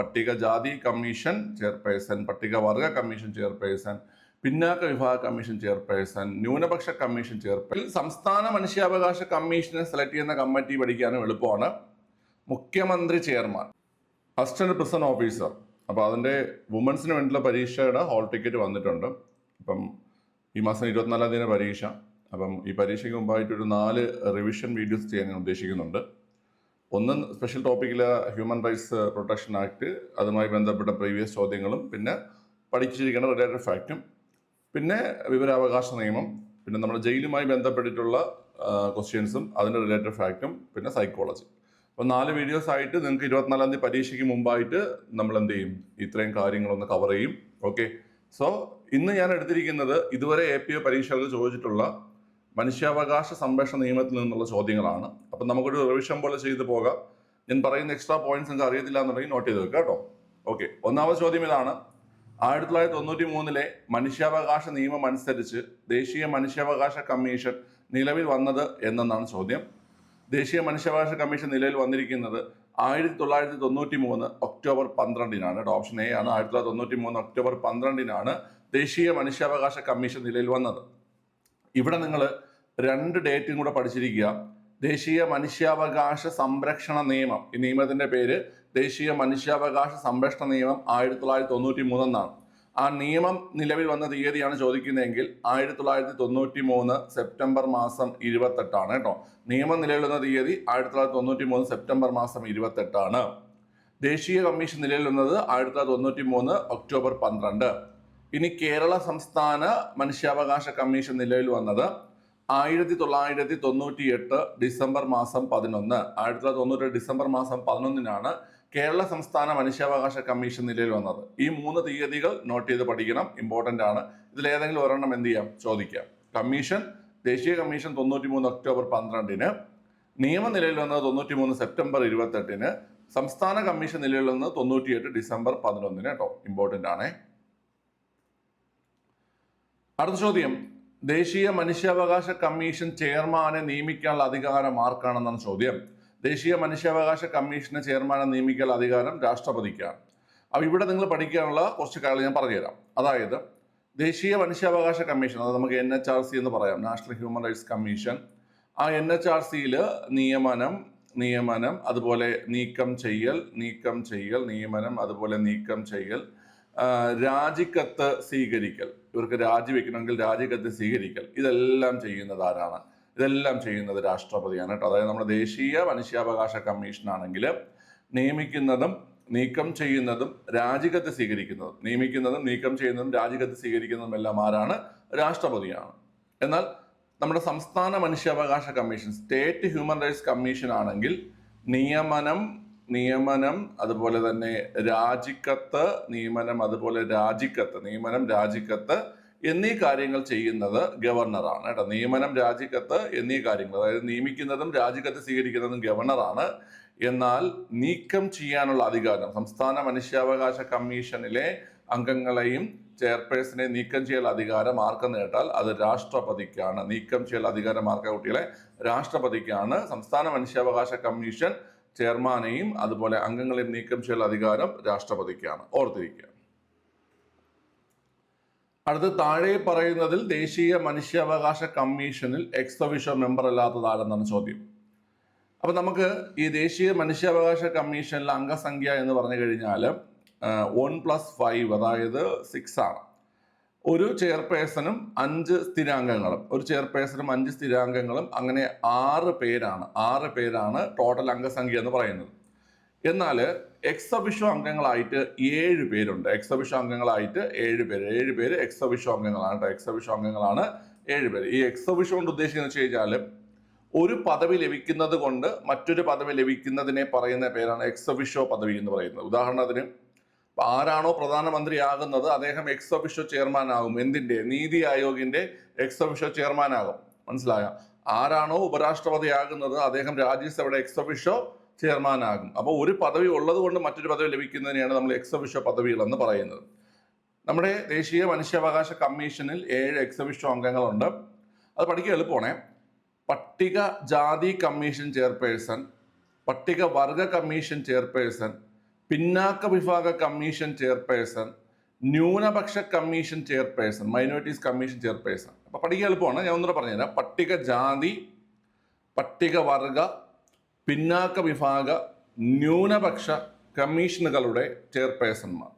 പട്ടികജാതി commission chairperson പട്ടികവർഗ commission chairperson പിന്നാക്ക വിഭാഗ കമ്മീഷൻ ചെയർപേഴ്സൺ ന്യൂനപക്ഷ കമ്മീഷൻ ചെയർപേഴ്സൺ. സംസ്ഥാന മനുഷ്യാവകാശ കമ്മീഷനെ സെലക്ട് ചെയ്യുന്ന കമ്മിറ്റി പഠിക്കാനും എളുപ്പമാണ്. മുഖ്യമന്ത്രി ചെയർമാൻ അസിസ്റ്റന്റ് പ്രിസൺ ഓഫീസർ. അപ്പോൾ അതിന്റെ വുമൻസിന് വേണ്ടിയുള്ള പരീക്ഷയുടെ ഹോൾ ടിക്കറ്റ് വന്നിട്ടുണ്ട്. അപ്പം ഈ മാസം ഇരുപത്തിനാലാം തീയതി പരീക്ഷ. അപ്പം ഈ പരീക്ഷയ്ക്ക് മുമ്പായിട്ട് ഒരു നാല് റിവിഷൻ വീഡിയോസ് ചെയ്യാൻ ഞാൻ ഉദ്ദേശിക്കുന്നുണ്ട്. ഒന്ന് സ്പെഷ്യൽ ടോപ്പിക്കിലെ ഹ്യൂമൻ റൈറ്റ്സ് പ്രൊട്ടക്ഷൻ ആക്ട് അതുമായി ബന്ധപ്പെട്ട പ്രീവിയസ് ചോദ്യങ്ങളും പിന്നെ പഠിച്ചിരിക്കേണ്ട റിലേറ്റഡ് ഫാക്റ്റും പിന്നെ വിവരാവകാശ നിയമം പിന്നെ നമ്മുടെ ജയിലുമായി ബന്ധപ്പെട്ടിട്ടുള്ള ക്വസ്റ്റ്യൻസും അതിന്റെ റിലേറ്റഡ് ഫാക്റ്റും പിന്നെ സൈക്കോളജി അപ്പോൾ നാല് വീഡിയോസ് ആയിട്ട് നിങ്ങൾക്ക് ഇരുപത്തിനാലാം തീയതി പരീക്ഷയ്ക്ക് മുമ്പായിട്ട് നമ്മൾ എന്ത് ചെയ്യും? ഇത്രയും കാര്യങ്ങളൊന്ന് കവർ ചെയ്യും. ഓക്കെ സോ ഇന്ന് ഞാൻ എടുത്തിരിക്കുന്നത് ഇതുവരെ എ പി ഒ പരീക്ഷകൾക്ക് ചോദിച്ചിട്ടുള്ള മനുഷ്യാവകാശ സംരക്ഷണ നിയമത്തിൽ നിന്നുള്ള ചോദ്യങ്ങളാണ്. അപ്പം നമുക്കൊരു റിവിഷൻ പോലെ ചെയ്തു പോകാം. ഞാൻ പറയുന്ന എക്സ്ട്രാ പോയിന്റ്സ് നിങ്ങൾക്ക് അറിയത്തില്ല എന്നുണ്ടെങ്കിൽ നോട്ട് ചെയ്ത് വെക്കുക കേട്ടോ. ഓക്കെ ഒന്നാമത് ചോദ്യം ഇതാണ്. ആയിരത്തി തൊള്ളായിരത്തി തൊണ്ണൂറ്റി മൂന്നിലെ മനുഷ്യാവകാശ നിയമം അനുസരിച്ച് ദേശീയ മനുഷ്യാവകാശ കമ്മീഷൻ നിലവിൽ വന്നത് എന്നെന്നാണ് ചോദ്യം. ദേശീയ മനുഷ്യാവകാശ കമ്മീഷൻ നിലവിൽ വന്നിരിക്കുന്നത് ആയിരത്തി തൊള്ളായിരത്തി തൊണ്ണൂറ്റി മൂന്ന് ഒക്ടോബർ പന്ത്രണ്ടിനാണ് ഓപ്ഷൻ എ ആണ്. ആയിരത്തി തൊള്ളായിരത്തി തൊണ്ണൂറ്റി മൂന്ന് ഒക്ടോബർ പന്ത്രണ്ടിനാണ് ദേശീയ മനുഷ്യാവകാശ കമ്മീഷൻ നിലയിൽ വന്നത്. ഇവിടെ നിങ്ങൾ രണ്ട് ഡേറ്റും കൂടെ പഠിച്ചിരിക്കുക. ദേശീയ മനുഷ്യാവകാശ സംരക്ഷണ നിയമം. ഈ നിയമത്തിന്റെ പേര് ദേശീയ മനുഷ്യാവകാശ സംരക്ഷണ നിയമം ആയിരത്തി തൊള്ളായിരത്തി തൊണ്ണൂറ്റി മൂന്നെന്നാണ് ആ നിയമം നിലവിൽ വന്ന തീയതിയാണ് ചോദിക്കുന്നതെങ്കിൽ ആയിരത്തി തൊള്ളായിരത്തി തൊണ്ണൂറ്റി മൂന്ന് സെപ്റ്റംബർ മാസം ഇരുപത്തെട്ടാണ് കേട്ടോ. നിയമം നിലവിൽ വന്ന തീയതി ആയിരത്തി തൊള്ളായിരത്തി തൊണ്ണൂറ്റി മൂന്ന് സെപ്റ്റംബർ മാസം ഇരുപത്തെട്ടാണ്. ദേശീയ കമ്മീഷൻ നിലവിൽ വന്നത് ആയിരത്തി തൊള്ളായിരത്തി തൊണ്ണൂറ്റി മൂന്ന് ഒക്ടോബർ പന്ത്രണ്ട്. ഇനി കേരള സംസ്ഥാന മനുഷ്യാവകാശ കമ്മീഷൻ നിലവിൽ വന്നത് ആയിരത്തി തൊള്ളായിരത്തി തൊണ്ണൂറ്റി എട്ട് ഡിസംബർ മാസം പതിനൊന്ന്. ആയിരത്തി തൊള്ളായിരത്തി തൊണ്ണൂറ്റി ഡിസംബർ മാസം പതിനൊന്നിനാണ് കേരള സംസ്ഥാന മനുഷ്യാവകാശ കമ്മീഷൻ നിലയിൽ വന്നത്. ഈ മൂന്ന് തീയതികൾ നോട്ട് ചെയ്ത് പഠിക്കണം. ഇമ്പോർട്ടന്റ് ആണ്. ഇതിൽ ഏതെങ്കിലും ഒരെണ്ണം എന്ത് ചെയ്യാം? ചോദിക്കാം. കമ്മീഷൻ ദേശീയ കമ്മീഷൻ തൊണ്ണൂറ്റി മൂന്ന് ഒക്ടോബർ പന്ത്രണ്ടിന്. നിയമം നിലയിൽ വന്നത് തൊണ്ണൂറ്റി മൂന്ന് സെപ്റ്റംബർ ഇരുപത്തെട്ടിന്. സംസ്ഥാന കമ്മീഷൻ നിലയിൽ വന്നത് തൊണ്ണൂറ്റിയെട്ട് ഡിസംബർ പതിനൊന്നിന് കേട്ടോ. ഇമ്പോർട്ടന്റ് ആണേ. അടുത്ത ചോദ്യം. ദേശീയ മനുഷ്യാവകാശ കമ്മീഷൻ ചെയർമാനെ നിയമിക്കാനുള്ള അധികാരം ആർക്കാണെന്നാണ് ചോദ്യം. ദേശീയ മനുഷ്യാവകാശ കമ്മീഷനെ ചെയർമാനെ നിയമിക്കാനുള്ള അധികാരം രാഷ്ട്രപതിക്കാണ് അപ്പോൾ ഇവിടെ നിങ്ങൾ പഠിക്കാനുള്ള കുറച്ച് കാര്യങ്ങൾ ഞാൻ പറഞ്ഞുതരാം. അതായത് ദേശീയ മനുഷ്യാവകാശ കമ്മീഷൻ അത് നമുക്ക് എൻ എച്ച് ആർ സി എന്ന് പറയാം നാഷണൽ ഹ്യൂമൻ റൈറ്റ്സ് കമ്മീഷൻ ആ എൻ എച്ച് ആർ സിയിൽ നിയമനം നിയമനം അതുപോലെ നീക്കം ചെയ്യൽ നീക്കം ചെയ്യൽ നിയമനം അതുപോലെ നീക്കം ചെയ്യൽ രാജിക്കത്ത് സ്വീകരിക്കൽ. ഇവർക്ക് രാജിവെക്കണമെങ്കിൽ രാജിക്കത്ത് സ്വീകരിക്കൽ. ഇതെല്ലാം ചെയ്യുന്നത് ആരാണ്? ഇതെല്ലാം ചെയ്യുന്നത് രാഷ്ട്രപതിയാണ് കേട്ടോ. അതായത് നമ്മുടെ ദേശീയ മനുഷ്യാവകാശ കമ്മീഷൻ ആണെങ്കിൽ നിയമിക്കുന്നതും നീക്കം ചെയ്യുന്നതും രാജിക്കത്ത് സ്വീകരിക്കുന്നതും നിയമിക്കുന്നതും നീക്കം ചെയ്യുന്നതും രാജിക്കത്ത് സ്വീകരിക്കുന്നതും എല്ലാം ആരാണ്? രാഷ്ട്രപതിയാണ്. എന്നാൽ നമ്മുടെ സംസ്ഥാന മനുഷ്യാവകാശ commission state human rights commission ആണെങ്കിൽ നിയമനം നിയമനം അതുപോലെ തന്നെ രാജിക്കത്ത് നിയമനം അതുപോലെ രാജിക്കത്ത് നിയമനം രാജിക്കത്ത് എന്നീ കാര്യങ്ങൾ ചെയ്യുന്നത് ഗവർണറാണ് കേട്ടോ. നിയമനം രാജിക്കത്ത് എന്നീ കാര്യങ്ങൾ അതായത് നിയമിക്കുന്നതും രാജിക്കത്ത് സ്വീകരിക്കുന്നതും ഗവർണറാണ്. എന്നാൽ നീക്കം ചെയ്യാനുള്ള അധികാരം സംസ്ഥാന മനുഷ്യാവകാശ കമ്മീഷനിലെ അംഗങ്ങളെയും ചെയർപേഴ്സണെ നീക്കം ചെയ്യൽ അധികാരം ആർക്ക് നേട്ടാൽ അത് രാഷ്ട്രപതിക്കാണ്. നീക്കം ചെയ്യൽ അധികാരം ആർക്ക കുട്ടികളെ രാഷ്ട്രപതിക്കാണ്. സംസ്ഥാന മനുഷ്യാവകാശ കമ്മീഷൻ ചെയർമാനെയും അതുപോലെ അംഗങ്ങളെയും നീക്കം ചെയ്യൽ അധികാരം രാഷ്ട്രപതിക്കാണ്. ഓർത്തിരിക്കുക. അടുത്ത് താഴെ പറയുന്നതിൽ ദേശീയ മനുഷ്യാവകാശ കമ്മീഷനിൽ എക്സ് ഒഫീഷ്യോ മെമ്പർ അല്ലാത്തത് ആരെന്നാണ് ചോദ്യം. അപ്പൊ നമുക്ക് ഈ ദേശീയ മനുഷ്യാവകാശ കമ്മീഷനിലെ അംഗസംഖ്യ എന്ന് പറഞ്ഞു കഴിഞ്ഞാൽ വൺ പ്ലസ് ഫൈവ് അതായത് സിക്സ് ആണ്. ഒരു ചെയർപേഴ്സണും അഞ്ച് സ്ഥിരാംഗങ്ങളും. ഒരു ചെയർപേഴ്സണും അഞ്ച് സ്ഥിരാംഗങ്ങളും അങ്ങനെ ആറ് പേരാണ്. ആറ് പേരാണ് ടോട്ടൽ അംഗസംഖ്യ എന്ന് പറയുന്നത്. എന്നാൽ എക്സബിഷോ അംഗങ്ങളായിട്ട് ഏഴ് പേരുണ്ട്. എക്സബിഷോ അംഗങ്ങളായിട്ട് ഏഴ് പേര്. ഏഴ് പേര് എക്സബിഷോ അംഗങ്ങളാണ് കേട്ടോ. എക്സബിഷോ അംഗങ്ങളാണ് ഏഴ് പേര്. ഈ എക്സബിഷോ കൊണ്ട് ഉദ്ദേശിക്കുന്നത് വെച്ച് കഴിഞ്ഞാൽ ഒരു പദവി ലഭിക്കുന്നത് കൊണ്ട് മറ്റൊരു പദവി ലഭിക്കുന്നതിനെ പറയുന്ന പേരാണ് എക്സബിഷോ പദവി എന്ന് പറയുന്നത്. ഉദാഹരണത്തിന് ആരാണോ പ്രധാനമന്ത്രിയാകുന്നത് അദ്ദേഹം എക്സ് ഒഫിഷ്യോ ചെയർമാൻ ആകും എന്തിന്റെ? നീതി ആയോഗിന്റെ എക്സ് ഒഫിഷ്യോ ചെയർമാൻ ആകും മനസ്സിലായ? ആരാണോ ഉപരാഷ്ട്രപതിയാകുന്നത് അദ്ദേഹം രാജ്യസഭയുടെ എക്സ് ഒഫിഷ്യോ ചെയർമാൻ ആകും അപ്പോൾ ഒരു പദവി ഉള്ളത് കൊണ്ട് മറ്റൊരു പദവി ലഭിക്കുന്നതിനെയാണ് നമ്മൾ എക്സ് ഒഫിഷ്യോ പദവികൾ എന്ന് പറയുന്നത്. നമ്മുടെ ദേശീയ മനുഷ്യാവകാശ കമ്മീഷനിൽ ഏഴ് എക്സ് ഒഫിഷ്യോ അംഗങ്ങളുണ്ട്. അത് പഠിക്കുക എളുപ്പമാണേ. പട്ടിക ജാതി കമ്മീഷൻ ചെയർപേഴ്സൺ പട്ടിക വർഗ കമ്മീഷൻ ചെയർപേഴ്സൺ പിന്നാക്ക വിഭാഗ കമ്മീഷൻ ചെയർപേഴ്സൺ ന്യൂനപക്ഷ commission chairperson minorities commission chairperson. അപ്പൊ പഠിക്കുക എളുപ്പമാണ്. ഞാൻ ഒന്നുകൂടെ പറഞ്ഞുതരാം. പട്ടികജാതി പട്ടികവർഗ പിന്നാക്ക വിഭാഗ ന്യൂനപക്ഷ കമ്മീഷനുകളുടെ ചെയർപേഴ്സൺമാർ.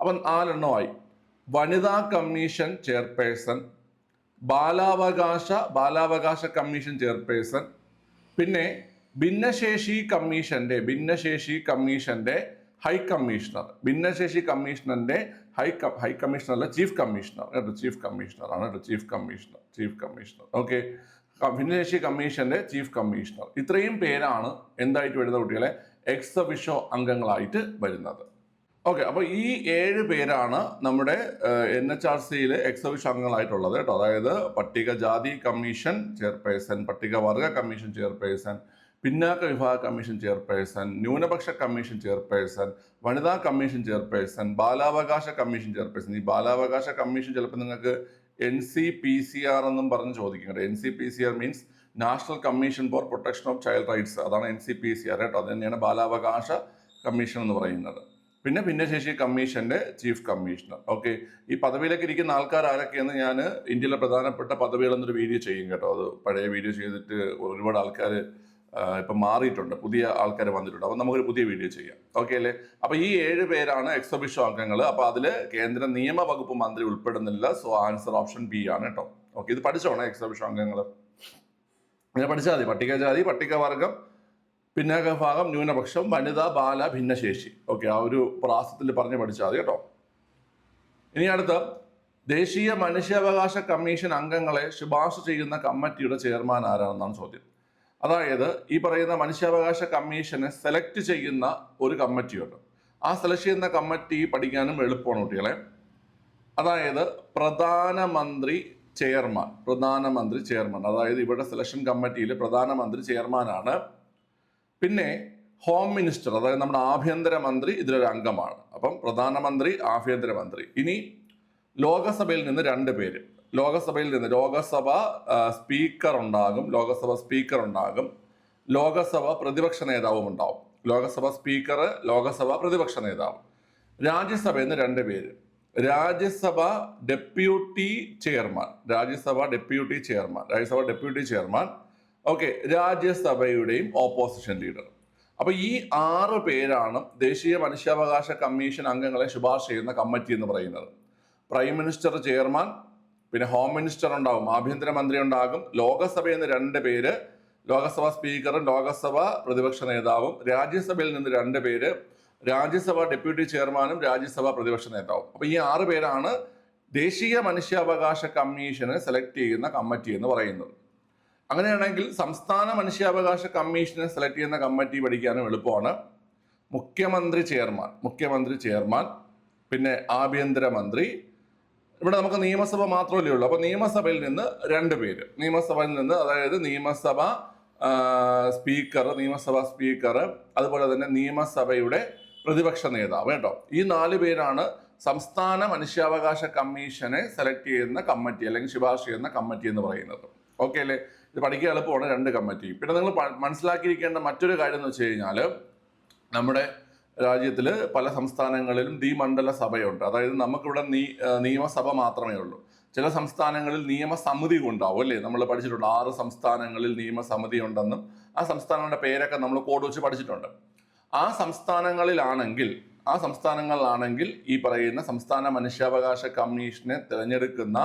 അപ്പം നാലെണ്ണമായി. വനിതാ കമ്മീഷൻ ചെയർപേഴ്സൺ ബാലാവകാശ ബാലാവകാശ കമ്മീഷൻ ചെയർപേഴ്സൺ പിന്നെ ഭിന്നശേഷി കമ്മീഷന്റെ ഭിന്നശേഷി കമ്മീഷന്റെ ഹൈ കമ്മീഷണർ ഭിന്നശേഷി കമ്മീഷണറിന്റെ ഹൈ ഹൈ കമ്മീഷണർ അല്ല ചീഫ് കമ്മീഷണർ കേട്ടോ ചീഫ് കമ്മീഷണർ ആണ് കേട്ടോ chief commissioner chief commissioner okay ഭിന്നശേഷി കമ്മീഷന്റെ ചീഫ് കമ്മീഷണർ ഇത്രയും പേരാണ് എന്തായിട്ട് വരുന്ന കുട്ടികളെ? എക്സ് ഒഫിഷോ അംഗങ്ങളായിട്ട് വരുന്നത്. ഓക്കെ അപ്പോൾ ഈ ഏഴ് പേരാണ് നമ്മുടെ എൻ എച്ച് ആർ സിയിൽ എക്സബിഷോ അംഗങ്ങളായിട്ടുള്ളത് കേട്ടോ. അതായത് പട്ടികജാതി കമ്മീഷൻ ചെയർപേഴ്സൺ പട്ടികവർഗ കമ്മീഷൻ ചെയർപേഴ്സൺ പിന്നാക്ക വിഭാഗ കമ്മീഷൻ ചെയർപേഴ്സൺ ന്യൂനപക്ഷ കമ്മീഷൻ ചെയർപേഴ്സൺ വനിതാ കമ്മീഷൻ ചെയർപേഴ്സൺ ബാലാവകാശ കമ്മീഷൻ ചെയർപേഴ്സൺ. ഈ ബാലാവകാശ കമ്മീഷൻ ചിലപ്പോൾ നിങ്ങൾക്ക് N C P C R എന്നും പറഞ്ഞ് ചോദിക്കും കേട്ടോ. N C P C R means national commission for protection of child rights അതാണ് N C P C R കേട്ടോ. അത് തന്നെയാണ് ബാലാവകാശ കമ്മീഷൻ എന്ന് പറയുന്നത്. പിന്നെ ഭിന്നശേഷി കമ്മീഷന്റെ ചീഫ് കമ്മീഷണർ ഓക്കെ ഈ പദവിയിലേക്ക് ഇരിക്കുന്ന ആൾക്കാർ ആരൊക്കെയെന്ന് ഞാൻ ഇന്ത്യയിലെ പ്രധാനപ്പെട്ട പദവികൾ എന്നൊരു വീഡിയോ ചെയ്യും കേട്ടോ. അത് പഴയ വീഡിയോ ചെയ്തിട്ട് ഒരുപാട് ആൾക്കാർ ഇപ്പം മാറിയിട്ടുണ്ട്. പുതിയ ആൾക്കാർ വന്നിട്ടുണ്ട്. അപ്പം നമുക്കൊരു പുതിയ വീഡിയോ ചെയ്യാം. ഓക്കെ അല്ലേ? അപ്പം ഈ ഏഴ് പേരാണ് എക്സബിഷൻ അംഗങ്ങൾ അപ്പം അതിൽ കേന്ദ്ര നിയമ വകുപ്പ് മന്ത്രി ഉൾപ്പെടുന്നില്ല. സോ ആൻസർ ഓപ്ഷൻ ബി ആണ് കേട്ടോ ഓക്കെ ഇത് പഠിച്ചോണേ എക്സബിഷൻ അംഗങ്ങൾ ഇങ്ങനെ പഠിച്ചാൽ മതി. പട്ടികജാതി പട്ടികവർഗം വിഭാഗം ന്യൂനപക്ഷം വനിത ബാല ഭിന്നശേഷി. ഓക്കെ ആ ഒരു പ്രാസത്തിൽ പറഞ്ഞ് പഠിച്ചാൽ മതി കേട്ടോ ഇനി അടുത്ത. ദേശീയ മനുഷ്യാവകാശ കമ്മീഷൻ അംഗങ്ങളെ ശുപാർശ ചെയ്യുന്ന കമ്മിറ്റിയുടെ ചെയർമാൻ ആരാണെന്നാണ് ചോദ്യം. അതായത് ഈ പറയുന്ന മനുഷ്യാവകാശ കമ്മീഷനെ സെലക്ട് ചെയ്യുന്ന ഒരു കമ്മിറ്റിയുണ്ട് ആ സെലക്ട് ചെയ്യുന്ന കമ്മിറ്റി പഠിക്കാനും എളുപ്പമാണ് കുട്ടികളെ. അതായത് പ്രധാനമന്ത്രി ചെയർമാൻ പ്രധാനമന്ത്രി ചെയർമാൻ. അതായത് ഇവിടെ സെലക്ഷൻ കമ്മിറ്റിയിൽ പ്രധാനമന്ത്രി ചെയർമാനാണ്. പിന്നെ ഹോം മിനിസ്റ്റർ അതായത് നമ്മുടെ ആഭ്യന്തരമന്ത്രി ഇതിലൊരു അംഗമാണ്. അപ്പം പ്രധാനമന്ത്രി ആഭ്യന്തരമന്ത്രി ഇനി ലോകസഭയിൽ നിന്ന് രണ്ട് പേര്. ലോകസഭയിൽ നിന്ന് ലോകസഭ സ്പീക്കർ ഉണ്ടാകും ലോകസഭ സ്പീക്കർ ഉണ്ടാകും ലോകസഭ പ്രതിപക്ഷ നേതാവും ഉണ്ടാവും. ലോകസഭ സ്പീക്കർ ലോകസഭ പ്രതിപക്ഷ നേതാവ്. രാജ്യസഭയിൽ നിന്ന് രണ്ട് പേര്. Rajya Sabha deputy chairman Rajya Sabha deputy chairman Rajya Sabha deputy chairman okay രാജ്യസഭയുടെയും opposition leader. അപ്പൊ ഈ ആറ് പേരാണ് ദേശീയ മനുഷ്യാവകാശ കമ്മീഷൻ അംഗങ്ങളെ ശുപാർശ ചെയ്യുന്ന കമ്മിറ്റി എന്ന് പറയുന്നത്. പ്രൈം മിനിസ്റ്റർ ചെയർമാൻ പിന്നെ ഹോം മിനിസ്റ്റർ ഉണ്ടാകും ആഭ്യന്തരമന്ത്രി ഉണ്ടാകും ലോകസഭയിൽ നിന്ന് രണ്ട് പേര് ലോകസഭ സ്പീക്കറും ലോകസഭ പ്രതിപക്ഷ നേതാവും രാജ്യസഭയിൽ നിന്ന് രണ്ട് പേര് രാജ്യസഭ ഡെപ്യൂട്ടി ചെയർമാനും രാജ്യസഭ പ്രതിപക്ഷ നേതാവും. അപ്പൊ ഈ ആറ് പേരാണ് ദേശീയ മനുഷ്യാവകാശ കമ്മീഷനെ സെലക്ട് ചെയ്യുന്ന കമ്മിറ്റി എന്ന് പറയുന്നത്. അങ്ങനെയാണെങ്കിൽ സംസ്ഥാന മനുഷ്യാവകാശ കമ്മീഷനെ സെലക്ട് ചെയ്യുന്ന കമ്മിറ്റി പഠിക്കാനും എളുപ്പമാണ്. മുഖ്യമന്ത്രി ചെയർമാൻ മുഖ്യമന്ത്രി ചെയർമാൻ പിന്നെ ആഭ്യന്തരമന്ത്രി ഇവിടെ നമുക്ക് നിയമസഭ മാത്രമല്ലേ ഉള്ളൂ. അപ്പൊ നിയമസഭയിൽ നിന്ന് രണ്ട് പേര്. നിയമസഭയിൽ നിന്ന് അതായത് നിയമസഭ സ്പീക്കർ നിയമസഭാ സ്പീക്കർ അതുപോലെ തന്നെ നിയമസഭയുടെ പ്രതിപക്ഷ നേതാവ് കേട്ടോ. ഈ നാല് പേരാണ് സംസ്ഥാന മനുഷ്യാവകാശ കമ്മീഷനെ സെലക്ട് ചെയ്യുന്ന കമ്മിറ്റി അല്ലെങ്കിൽ ശുപാർശ ചെയ്യുന്ന കമ്മിറ്റി എന്ന് പറയുന്നത്. ഓക്കെ അല്ലേ? ഇത് പഠിക്കാൻ എളുപ്പമാണ് രണ്ട് കമ്മിറ്റി പിന്നെ നിങ്ങൾ മനസ്സിലാക്കിയിരിക്കേണ്ട മറ്റൊരു കാര്യം എന്ന് വെച്ച് കഴിഞ്ഞാൽ നമ്മുടെ രാജ്യത്തിൽ പല സംസ്ഥാനങ്ങളിലും മണ്ഡല സഭയുണ്ട്. അതായത് നമുക്കിവിടെ നീ നിയമസഭ മാത്രമേ ഉള്ളൂ. ചില സംസ്ഥാനങ്ങളിൽ നിയമസമിതി ഉണ്ടാവും അല്ലേ? നമ്മൾ പഠിച്ചിട്ടുണ്ട്. ആറ് സംസ്ഥാനങ്ങളിൽ നിയമസമിതി ഉണ്ടെന്നും ആ സംസ്ഥാനങ്ങളുടെ പേരൊക്കെ നമ്മൾ കോഡ് വെച്ച് പഠിച്ചിട്ടുണ്ട്. ആ സംസ്ഥാനങ്ങളിലാണെങ്കിൽ ആ സംസ്ഥാനങ്ങളിലാണെങ്കിൽ ഈ പറയുന്ന സംസ്ഥാന മനുഷ്യാവകാശ കമ്മീഷനെ തിരഞ്ഞെടുക്കുന്ന